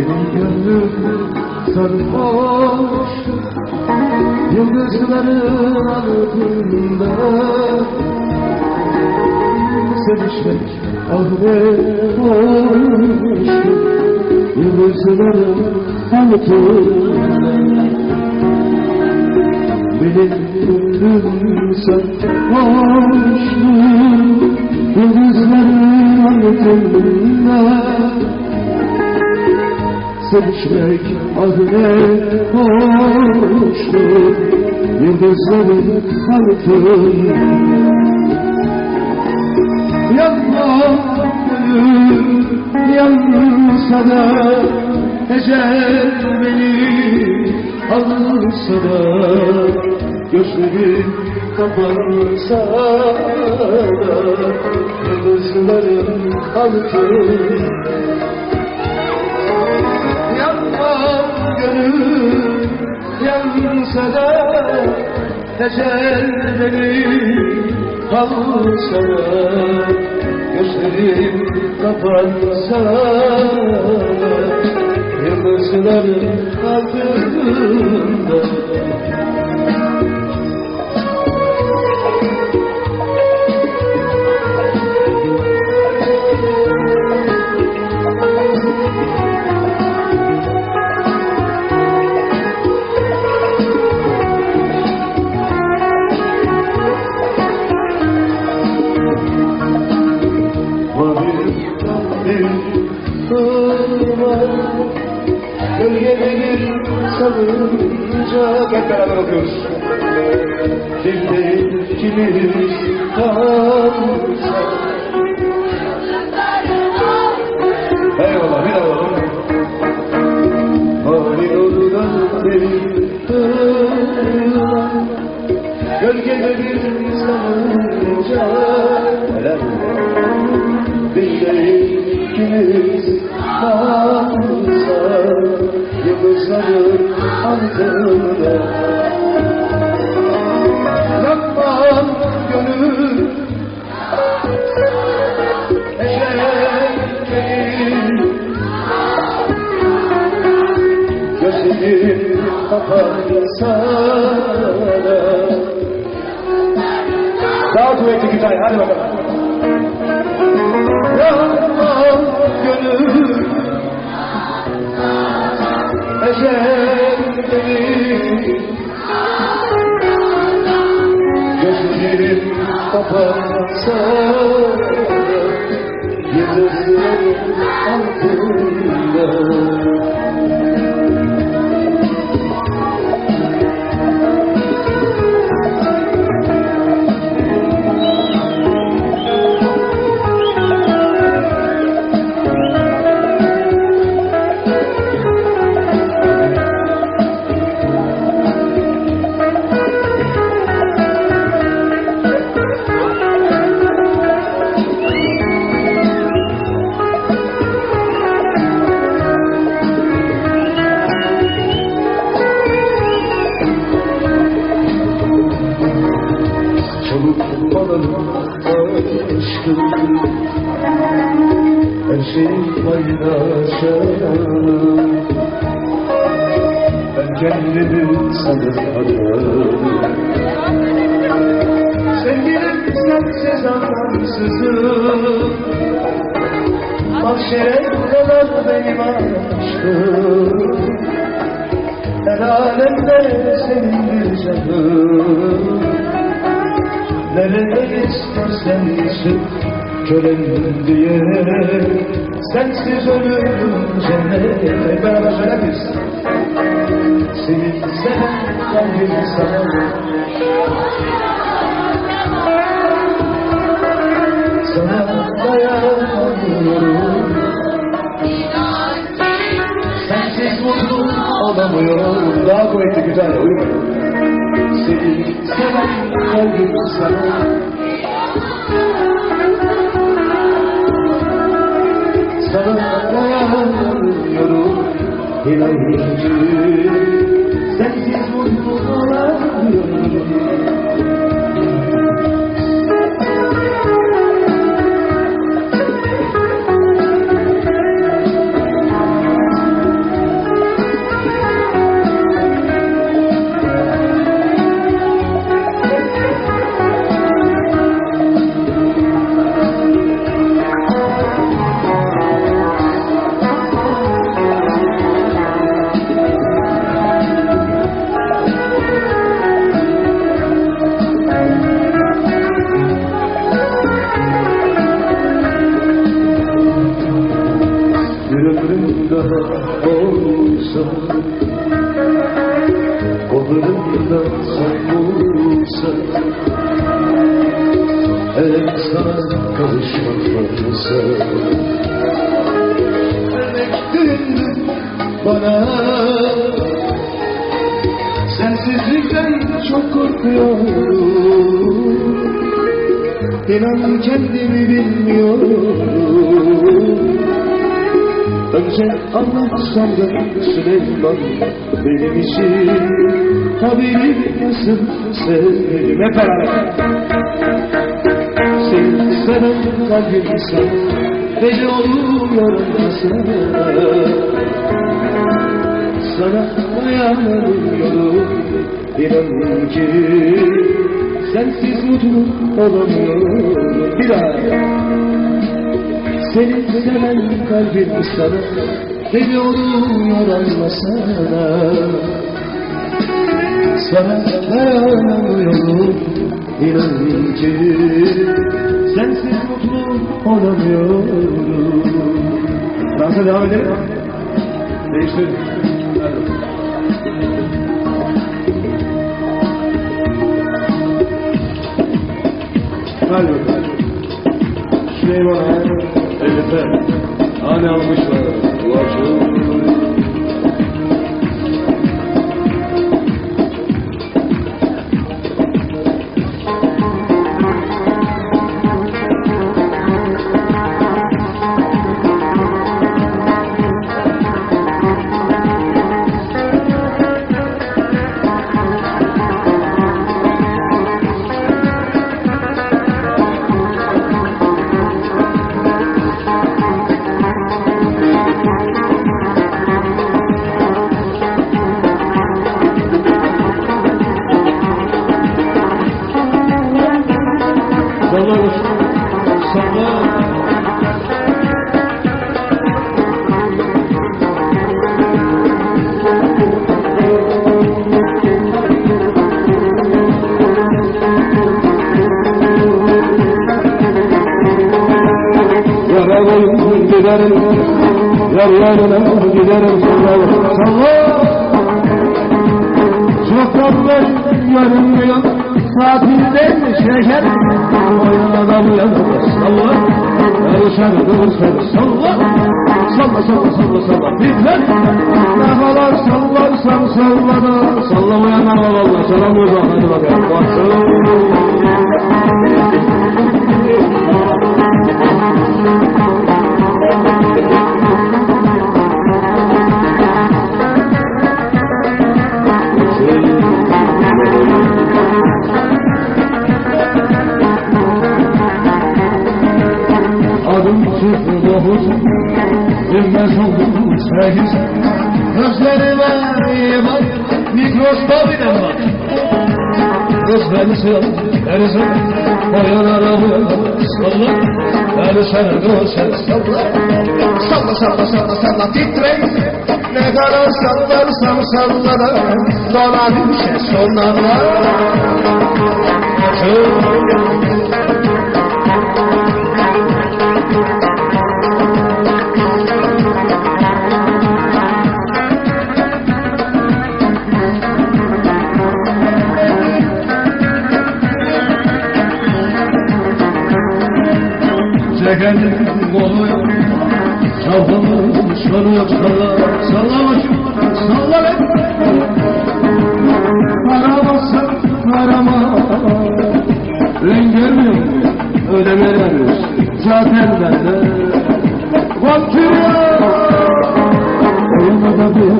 Benim gönlüm sarıp Yıldızların altında. Sevişmek ahmet olmuştu Yıldızların altında. Benim gönlüm sarıp Yıldızların altında. Sevişmek ah ne hoştu Yıldızların altında Yanma gönül yansa da Ecel beni. Alsa da Gözlerim kapansa da Yıldızların altında gönül yansa da Ecel beni kalsa da Gözlerim kapansa salınca Hep beraber okuyoruz. Dilde ikimiz kalsa Eyvallah bir daha alalım. Mavi yoldan beri Gölgeleri salınca Helal. Dilde ikimiz kalsa Yıldızların altında Yakmam gönül Gözlerim kapansa da Daha kuvvetli güzel hadi bakalım Yakmam gönül Eşeklerin Gözlerim kapansa Yıldızların kendimi sana adarım Sevgilim sensiz anlamsızım Mahşere kadar benim aşkım. Her alemde senindir canım. Nerede istersen çık kölen diye. Sensiz ölürüm cennete. Beraber söyler? Seni seven kalbim sana Sana dayanamıyorum Sensiz mutlu olamıyorum Daha kuvvetli güzel uyumayın Seni seven kalbim sana Sana dayanamıyorum İlahi daha olsa Kollarımda saklıysa Elim sana karışmak varsa bana Sensizlikten çok korkuyorum İnan kendimi bilmiyorum Önce anlatsam da Süleyman benim için Haberim nasıl sevdim Hep beraber. Seni seven kalbim sen Gece oluyor sana Sana dayanamıyorum İnan ki Sensiz mutlu olamıyorum. Bir daha seni seven kalbim sana Deli oluyor anlasana Sana dayanamıyorum İnan ki Sensiz mutlu olamıyorum Dansa devam edelim mi? Hadi. Hadi bakalım. Süleyman Elif'e hani almışlar Ulaşım Yar yarına giderim sallar Sallar Çoktanlar yarım yan Tatilden şeker? Oyuna da bu yan Salla Yarışar durursan Salla. Salla salla salla salla Bitler Ne kadar sallarsan salla da Sallamayanlar var valla Selamıyoruz bak hadi bakalım Baksın Sev Erisin Boyalara boyalara Salla Erisin Erisin Salla Salla salla. Salla salla titre Ne kadar sallarsam sallana Dona düşe sonlara Çekenin kolu Çaldım şunu salla Salla başım Salla lan Aramazsan arama Ben görmüyorum Öyle veremiyorsun Zaten bende. Vampir Oyunu da bir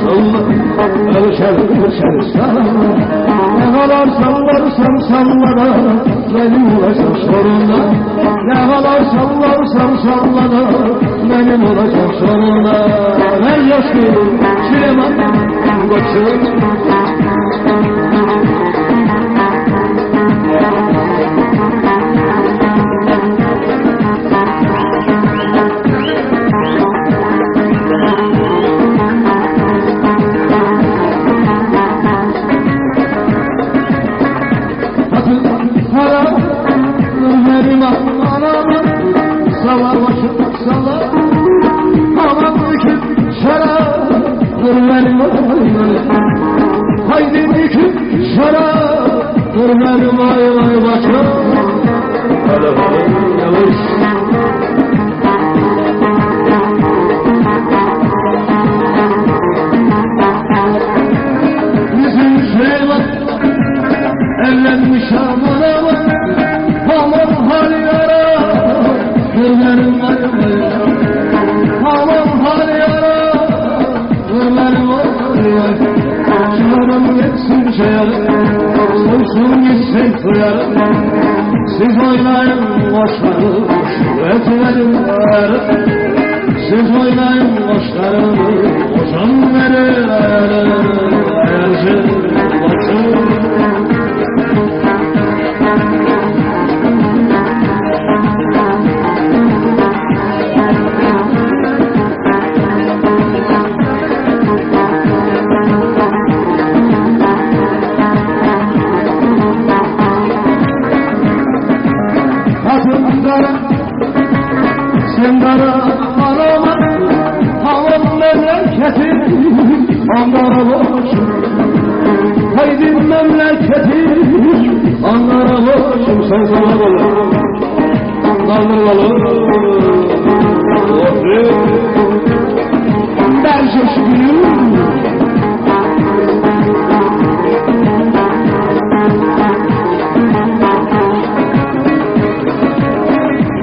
salla Ölçer ölçer salla sallarsan salla da Benim olacak sorunla. Ne kadar sallarsan salla da Benim olacak sorunla. Ben yaşlıyım Süleyman Koçum Verim Haydi bütün şarap Kurbanım ay ay başım Hele hele yavaş Bizim Süleyman Evlenmiş aman aman Aman hali yara Kurbanım ay Gitsin kıyarı Siz oynayın boşları Etmedim yarı Siz oynayın boşları Ozan verir Ayarcı başım Ankara boşum Haydi memleketi, Ankara boşum Sen sana balım, kaldır balım Ben coşkuyum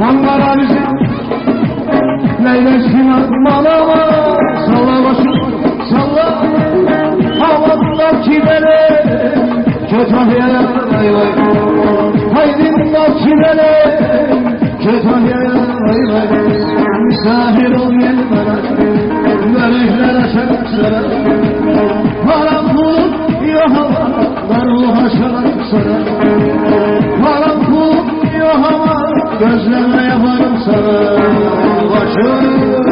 Ankara bizim Neylesin atmalama Kötahya'ya vay vay Haydi çilere Kötahya'ya vay vay Misafir ol gel bana Meleklere şarkılara Param pulum yok ama Darulha şarkılara Param pulum yok ama Gözleme yaparım sana Başım